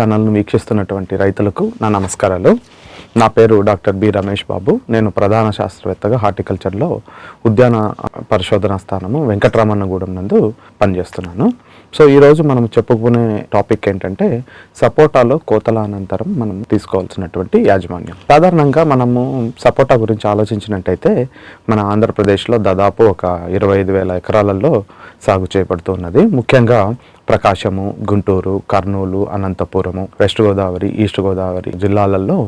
ఛానల్ను వీక్షిస్తున్నటువంటి రైతులకు నా నమస్కారాలు. నా పేరు డాక్టర్ బి రమేష్ బాబు. నేను ప్రధాన శాస్త్రవేత్తగా హార్టికల్చర్లో ఉద్యాన పరిశోధనా స్థానము వెంకటరామన్నగూడెం నందు పనిచేస్తున్నాను. సో ఈరోజు మనం చెప్పుకునే టాపిక్ ఏంటంటే సపోటాలో కోతల అనంతరం మనం తీసుకోవాల్సినటువంటి యాజమాన్యం. సాధారణంగా మనము సపోటా గురించి ఆలోచించినట్టయితే మన ఆంధ్రప్రదేశ్లో దాదాపు ఒక ఇరవై ఐదు వేల ఎకరాలలో సాగు చేయబడుతున్నది ముఖ్యంగా ప్రకాశము గుంటూరు కర్నూలు అనంతపురము వెస్ట్ గోదావరి ఈస్ట్ గోదావరి జిల్లాలలో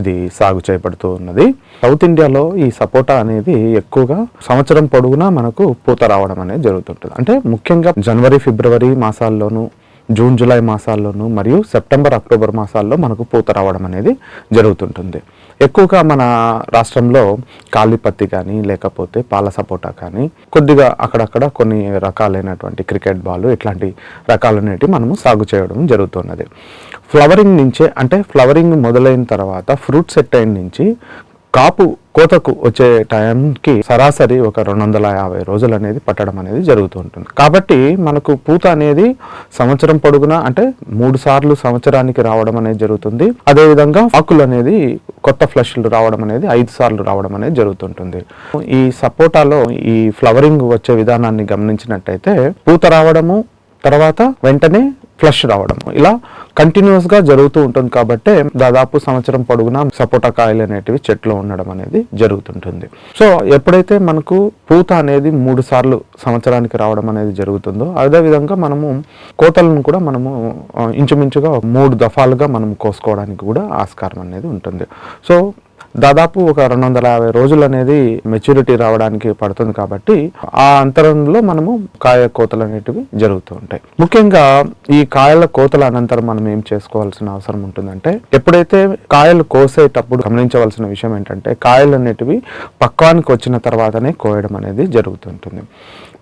ఇది సాగు చేయబడుతూ ఉన్నది. సౌత్ ఇండియాలో ఈ సపోటా అనేది ఎక్కువగా సంవత్సరం పొడవునా మనకు పూత రావడం అనేది జరుగుతుంటుంది. అంటే ముఖ్యంగా జనవరి ఫిబ్రవరి మాసాల్లోనూ జూన్ జూలై మాసాల్లోనూ మరియు సెప్టెంబర్ అక్టోబర్ మాసాల్లో మనకు పూత రావడం అనేది జరుగుతుంటుంది. ఎక్కువగా మన రాష్ట్రంలో కాలిపత్తి కానీ లేకపోతే పాల సపోటా కానీ కొద్దిగా అక్కడక్కడ కొన్ని రకాలైనటువంటి క్రికెట్ బాల్ ఇట్లాంటి రకాలనేటివి మనము సాగు చేయడం జరుగుతున్నది. ఫ్లవరింగ్ నుంచే అంటే ఫ్లవరింగ్ మొదలైన తర్వాత ఫ్రూట్ సెట్ అయిన నుంచి కాపు కోతకు వచ్చే టైంకి సరాసరి ఒక రెండు వందల యాభై రోజులు అనేది పట్టడం అనేది జరుగుతూ ఉంటుంది కాబట్టి మనకు పూత అనేది సంవత్సరం పొడుగునా అంటే మూడు సార్లు సంవత్సరానికి రావడం అనేది జరుగుతుంది. అదేవిధంగా ఆకులు అనేది కొత్త ఫ్లష్లు రావడం అనేది ఐదు సార్లు రావడం అనేది జరుగుతుంటుంది. ఈ సపోటాలో ఈ ఫ్లవరింగ్ వచ్చే విధానాన్ని గమనించినట్టయితే పూత రావడము తర్వాత వెంటనే ఫ్లష్ రావడం ఇలా కంటిన్యూస్గా జరుగుతూ ఉంటుంది కాబట్టి దాదాపు సంవత్సరం పొడుగునా సపోటా కాయలు అనేటివి చెట్లు ఉండడం అనేది జరుగుతుంటుంది. సో ఎప్పుడైతే మనకు పూత అనేది మూడు సార్లు సంవత్సరానికి రావడం అనేది జరుగుతుందో అదే విధంగా మనము కోతలను కూడా మనము ఇంచుమించుగా మూడు దఫాలుగా మనం కోసుకోవడానికి కూడా ఆస్కారం అనేది ఉంటుంది. సో దాదాపు ఒక రెండు వందల యాభై రోజులు అనేది మెచ్యూరిటీ రావడానికి పడుతుంది కాబట్టి ఆ అంతరంలో మనము కాయ కోతలు అనేటివి జరుగుతూ ఉంటాయి. ముఖ్యంగా ఈ కాయల కోతల అనంతరం మనం ఏం చేసుకోవాల్సిన అవసరం ఉంటుందంటే ఎప్పుడైతే కాయలు కోసేటప్పుడు గమనించవలసిన విషయం ఏంటంటే కాయలు అనేటివి పక్వానికి వచ్చిన తర్వాతనే కోయడం అనేది జరుగుతుంటుంది.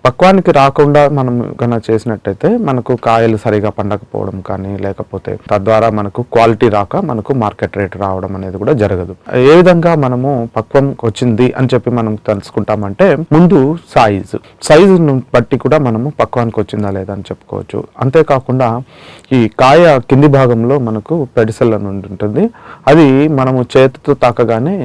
పక్వానికి రాకుండా మనం కనుక చేసినట్టయితే మనకు కాయలు సరిగా పండకపోవడం కానీ లేకపోతే తద్వారా మనకు క్వాలిటీ రాక మనకు మార్కెట్ రేట్ రావడం అనేది కూడా జరగదు. ఏ విధంగా మనము పక్వం వచ్చింది అని చెప్పి మనం తెలుసుకుంటామంటే ముందు సైజు. సైజును బట్టి కూడా మనము పక్వానికి వచ్చిందా లేదా అని చెప్పుకోవచ్చు. అంతేకాకుండా ఈ కాయ కింది భాగంలో మనకు పెడిసెల్ అని ఉంటుంది. అది మనము చేతితో తాకగానే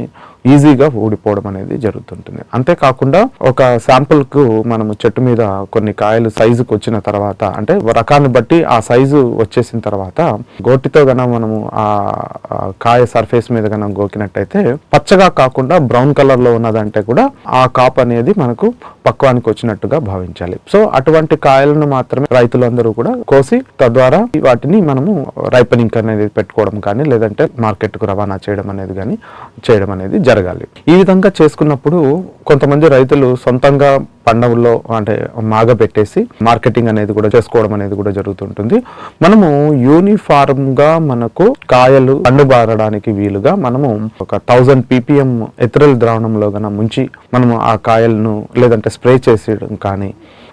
ఈజీగా ఊడిపోవడం అనేది జరుగుతుంటుంది. అంతేకాకుండా ఒక శాంపుల్కు మనము చెట్టు మీద కొన్ని కాయలు సైజుకు వచ్చిన తర్వాత అంటే రకాన్ని బట్టి ఆ సైజు వచ్చేసిన తర్వాత గోటితో గన మనము ఆ కాయ సర్ఫేస్ మీద గన గోకినట్టయితే పచ్చగా కాకుండా బ్రౌన్ కలర్లో ఉన్నదంటే కూడా ఆ కాప్ అనేది మనకు పక్వానికి వచ్చినట్టుగా భావించాలి. సో అటువంటి కాయలను మాత్రమే రైతులందరూ కూడా కోసి తద్వారా వాటిని మనము రైపనింగ్ అనేది పెట్టుకోవడం కానీ లేదంటే మార్కెట్కు రవాణా చేయడం అనేది కానీ చేయడం అనేది జరగాలి. ఈ విధంగా చేసుకున్నప్పుడు కొంతమంది రైతులు సొంతంగా పండవుల్లో అంటే మాగ పెట్టేసి మార్కెటింగ్ అనేది కూడా చేసుకోవడం అనేది కూడా జరుగుతుంటుంది. మనము యూనిఫార్మ్గా మనకు కాయలు పండుబారడానికి వీలుగా మనము ఒక థౌజండ్ పీపీఎం ఎథరల్ ద్రావణంలో గన ముంచి మనము ఆ కాయలను లేదంటే స్ప్రే చేసేయడం కానీ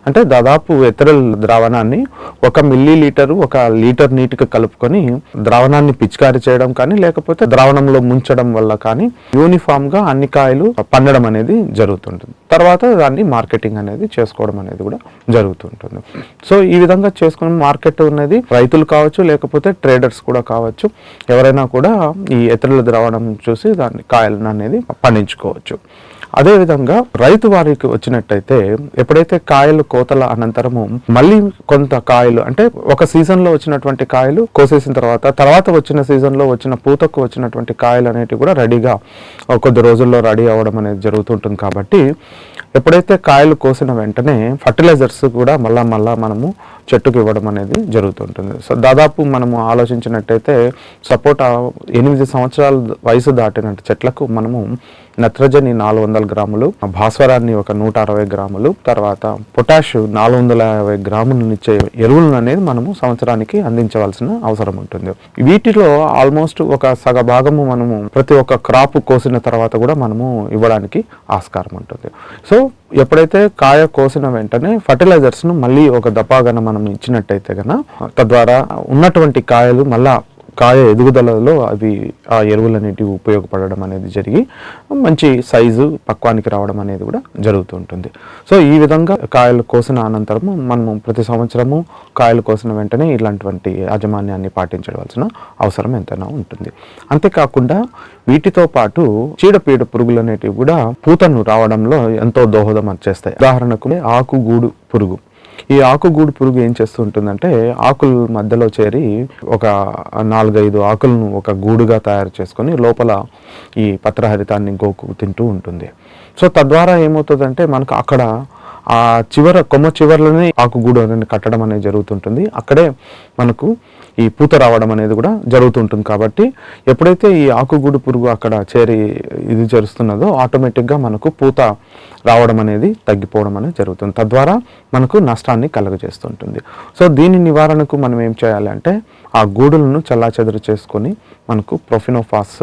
అంటే దాదాపు ఎథరల్ ద్రావణాన్ని ఒక మిల్లీ లీటరు ఒక లీటర్ నీటికి కలుపుకొని ద్రావణాన్ని పిచికారి చేయడం కానీ లేకపోతే ద్రావణంలో ముంచడం వల్ల కానీ యూనిఫామ్గా అన్ని కాయలు పండడం అనేది జరుగుతుంటుంది. తర్వాత దాన్ని మార్కెటింగ్ అనేది చేసుకోవడం అనేది కూడా జరుగుతుంటుంది. సో ఈ విధంగా చేసుకుని మార్కెట్ అనేది రైతులు కావచ్చు లేకపోతే ట్రేడర్స్ కూడా కావచ్చు ఎవరైనా కూడా ఈ ఎథరల్ ద్రావణం చూసి దాన్ని కాయలను అనేది పండించుకోవచ్చు. అదేవిధంగా రైతు వారికి వచ్చినట్టయితే ఎప్పుడైతే కాయలు కోతల అనంతరము మళ్ళీ కొంత కాయలు అంటే ఒక సీజన్లో వచ్చినటువంటి కాయలు కోసేసిన తర్వాత తర్వాత వచ్చిన సీజన్లో వచ్చిన పూతకు వచ్చినటువంటి కాయలు అనేటివి కూడా రెడీగా కొద్ది రోజుల్లో రెడీ అవ్వడం అనేది జరుగుతుంటుంది కాబట్టి ఎప్పుడైతే కాయలు కోసిన వెంటనే ఫర్టిలైజర్స్ కూడా మళ్ళా మళ్ళా మనము చెట్టుకు ఇవ్వడం అనేది జరుగుతుంటుంది. సో దాదాపు మనము ఆలోచించినట్టయితే సపోటా ఎనిమిది సంవత్సరాల వయసు దాటిన చెట్లకు మనము నత్రజని నాలుగు వందల గ్రాములు భాస్వరాన్ని ఒక నూట అరవై గ్రాములు తర్వాత పొటాష్ నాలుగు వందల యాభై గ్రాములను ఇచ్చే ఎరువులను అనేది మనము సంవత్సరానికి అందించవలసిన అవసరం ఉంటుంది. వీటిలో ఆల్మోస్ట్ ఒక సగ భాగము మనము ప్రతి ఒక్క క్రాప్ కోసిన తర్వాత కూడా మనము ఇవ్వడానికి ఆస్కారం ఉంటుంది. సో ఎప్పుడైతే కాయ కోసిన వెంటనే ఫర్టిలైజర్స్ను మళ్ళీ ఒక దపాగన మనం ఇచ్చినట్టయితే కనుక తద్వారా ఉన్నటువంటి కాయలు మళ్ళా కాయ ఎదుగుదలలో అవి ఆ ఎరువులు అనేటివి ఉపయోగపడడం అనేది జరిగి మంచి సైజు పక్వానికి రావడం అనేది కూడా జరుగుతూ ఉంటుంది. సో ఈ విధంగా కాయలు కోసిన అనంతరము మనము ప్రతి సంవత్సరము కాయలు కోసిన వెంటనే ఇలాంటివంటి యాజమాన్యాన్ని పాటించవలసిన అవసరం ఎంతైనా ఉంటుంది. అంతేకాకుండా వీటితో పాటు చీడపీడ పురుగులు అనేటివి కూడా పూతను రావడంలో ఎంతో దోహదం చేస్తాయి. ఉదాహరణకు ఆకుగూడు పురుగు. ఈ ఆకుగూడు పురుగు ఏం చేస్తూ ఉంటుందంటే ఆకుల మధ్యలో చేరి ఒక నాలుగైదు ఆకులను ఒక గూడుగా తయారు చేసుకొని లోపల ఈ పత్రహరితాన్ని గోకు తింటూ ఉంటుంది. సో తద్వారా ఏమవుతుందంటే మనకు అక్కడ ఆ చివర కొమ్మ చివరలోనే ఆకుగూడు అనేది కట్టడం అనేది జరుగుతుంటుంది. అక్కడే మనకు ఈ పూత రావడం అనేది కూడా జరుగుతుంటుంది కాబట్టి ఎప్పుడైతే ఈ ఆకుగూడు పురుగు అక్కడ చేరి ఇది జరుస్తున్నదో ఆటోమేటిక్గా మనకు పూత రావడం అనేది తగ్గిపోవడం అనేది జరుగుతుంది. తద్వారా మనకు నష్టాన్ని కలుగజేస్తుంటుంది. సో దీని నివారణకు మనం ఏం చేయాలంటే ఆ గూడులను చల్లాచెదరు చేసుకొని మనకు ప్రొఫినోఫాస్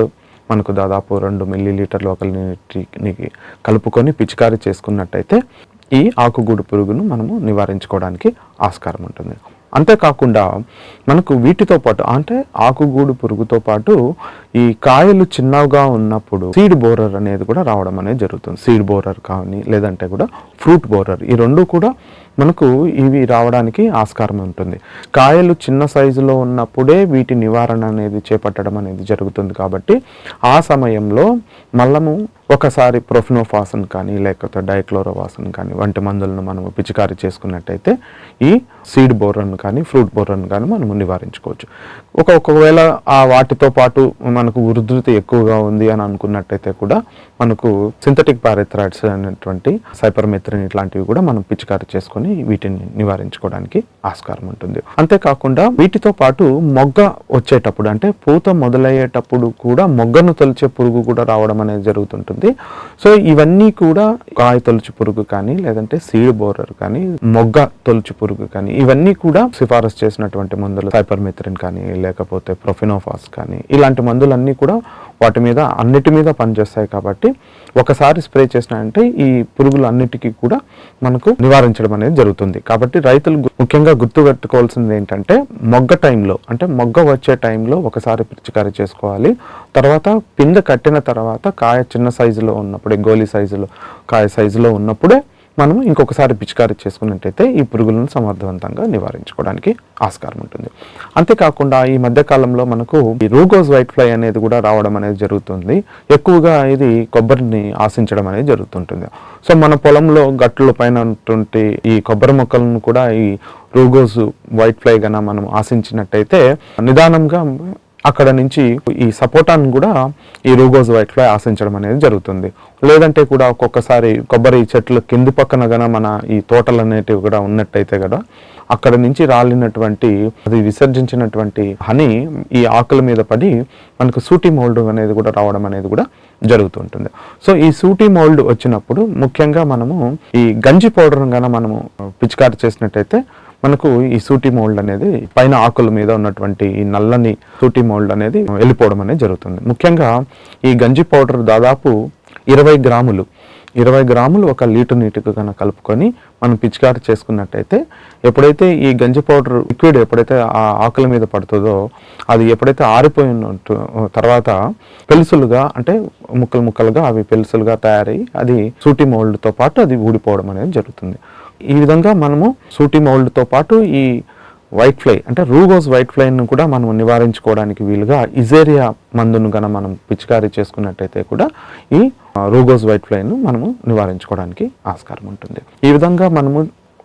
మనకు దాదాపు రెండు మిల్లీ లీటర్లు ఒక నీటికి కలుపుకొని పిచికారీ చేసుకున్నట్టయితే ఈ ఆకుగూడు పురుగును మనము నివారించుకోవడానికి ఆస్కారం ఉంటుంది. అంతేకాకుండా మనకు వీటితో పాటు అంటే ఆకుగూడు పురుగుతో పాటు ఈ కాయలు చిన్నగా ఉన్నప్పుడు సీడ్ బోరర్ అనేది కూడా రావడం అనేది జరుగుతుంది. సీడ్ బోరర్ కానీ లేదంటే కూడా ఫ్రూట్ బోరర్ ఈ రెండు కూడా మనకు ఇవి రావడానికి ఆస్కారం ఉంటుంది. కాయలు చిన్న సైజులో ఉన్నప్పుడే వీటి నివారణ అనేది చేపట్టడం అనేది జరుగుతుంది కాబట్టి ఆ సమయంలో మల్లము ఒకసారి ప్రొఫినోఫాసన్ కానీ లేకపోతే డైక్లోరోవాసన్ కానీ వంటి మందులను మనము పిచికారీ చేసుకున్నట్టయితే ఈ సీడ్ బోరన్ కానీ ఫ్రూట్ బోరన్ కానీ మనము నివారించుకోవచ్చు. ఒక ఒకవేళ ఆ వాటితో పాటు మనకు ఉధృతి ఎక్కువగా ఉంది అని అనుకున్నట్టయితే కూడా మనకు సింథటిక్ పారెథ్రాయిడ్స్ అనేటువంటి సైపర్మెత్రిన్ ఇట్లాంటివి కూడా మనం పిచికారీ చేసుకొని వీటిని నివారించుకోవడానికి ఆస్కారం ఉంటుంది. అంతేకాకుండా వీటితో పాటు మొగ్గ వచ్చేటప్పుడు అంటే పూత మొదలయ్యేటప్పుడు కూడా మొగ్గను తొలిచే పురుగు కూడా రావడం అనేది జరుగుతుంటుంది. సో ఇవన్నీ కూడా కాయ తొలుచు పురుగు కానీ లేదంటే సీడ్ బోరర్ కానీ మొగ్గ తొలుచు పురుగు కానీ ఇవన్నీ కూడా సిఫారసు చేసినటువంటి మందులు సైపర్మెత్రిన్ కానీ లేకపోతే ప్రొఫినోఫాస్ కానీ ఇలాంటి మందులన్నీ కూడా వాటి మీద అన్నిటి మీద పనిచేస్తాయి కాబట్టి ఒకసారి స్ప్రే చేసినాయంటే ఈ పురుగులు అన్నిటికీ కూడా మనకు నివారించడం అనేది జరుగుతుంది. కాబట్టి రైతులు ముఖ్యంగా గుర్తుపెట్టుకోవాల్సింది ఏంటంటే మొగ్గ టైంలో అంటే మొగ్గ వచ్చే టైంలో ఒకసారి పిచికారీ చేసుకోవాలి. తర్వాత పిందె కట్టిన తర్వాత కాయ చిన్న సైజులో ఉన్నప్పుడే గోలీ సైజులో కాయ సైజులో ఉన్నప్పుడే మనం ఇంకొకసారి పిచికారీ చేసుకున్నట్టయితే ఈ పురుగులను సమర్థవంతంగా నివారించుకోవడానికి ఆస్కారం ఉంటుంది. అంతేకాకుండా ఈ మధ్యకాలంలో మనకు ఈ రూగోస్ వైట్ ఫ్లై అనేది కూడా రావడం అనేది జరుగుతుంది. ఎక్కువగా ఇది కొబ్బరిని ఆశించడం అనేది జరుగుతుంటుంది. సో మన పొలంలో గట్టుల పైన ఉన్నటువంటి ఈ కొబ్బరి మొక్కలను కూడా ఈ రూగోస్ వైట్ ఫ్లై గన మనం ఆశించినట్టయితే నిదానంగా అక్కడ నుంచి ఈ సపోటాను కూడా ఈ రూగోజ్ వైట్లో ఆశించడం అనేది జరుగుతుంది. లేదంటే కూడా ఒక్కొక్కసారి కొబ్బరి చెట్లు కింది పక్కన గన మన ఈ తోటలు అనేటివి కూడా ఉన్నట్టయితే కదా అక్కడ నుంచి రాలినటువంటి అది విసర్జించినటువంటి హనీ ఈ ఆకుల మీద పడి మనకు సూటి మోల్డ్ అనేది కూడా రావడం అనేది కూడా జరుగుతుంటుంది. సో ఈ సూటి మోల్డ్ వచ్చినప్పుడు ముఖ్యంగా మనము ఈ గంజి పౌడర్ కనుక మనము పిచికారి చేసినట్టయితే మనకు ఈ సూటి మోల్డ్ అనేది పైన ఆకుల మీద ఉన్నటువంటి ఈ నల్లని సూటి మోల్డ్ అనేది వెళ్ళిపోవడం అనేది జరుగుతుంది. ముఖ్యంగా ఈ గంజి పౌడర్ దాదాపు ఇరవై గ్రాములు ఇరవై గ్రాములు ఒక లీటర్ నీటికి కనుక కలుపుకొని మనం పిచికారి చేసుకున్నట్టయితే ఎప్పుడైతే ఈ గంజి పౌడర్ లిక్విడ్ ఎప్పుడైతే ఆ ఆకుల మీద పడుతుందో అది ఎప్పుడైతే ఆరిపోయినట్టు తర్వాత పెలుసులుగా అంటే ముక్కలు ముక్కలుగా అవి పెలుసులుగా తయారై అది సూటి మోల్డ్తో పాటు అది ఊడిపోవడం అనేది జరుగుతుంది. ఈ విధంగా మనము సూటి మోల్డ్తో పాటు ఈ వైట్ ఫ్లై అంటే రూగోస్ వైట్ ఫ్లైను కూడా మనం నివారించుకోవడానికి వీలుగా ఇజేరియా మందును గన మనం పిచికారీ చేసుకున్నట్టయితే కూడా ఈ రూగోస్ వైట్ ఫ్లైను మనము నివారించుకోవడానికి ఆస్కారం ఉంటుంది. ఈ విధంగా మనము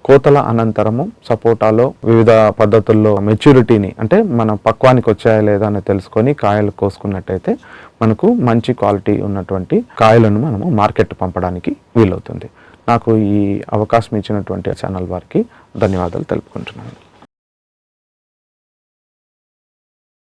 కోతల అనంతరము సపోటాలో వివిధ పద్ధతుల్లో మెచ్యూరిటీని అంటే మన పక్వానికి వచ్చాయా లేదా అని తెలుసుకొని కాయలు కోసుకున్నట్టయితే మనకు మంచి క్వాలిటీ ఉన్నటువంటి కాయలను మనము మార్కెట్ పంపడానికి వీలవుతుంది. నాకు ఈ అవకాశం ఇచ్చినటువంటి ఛానల్ వారికి ధన్యవాదాలు తెలుపుకుంటున్నాను.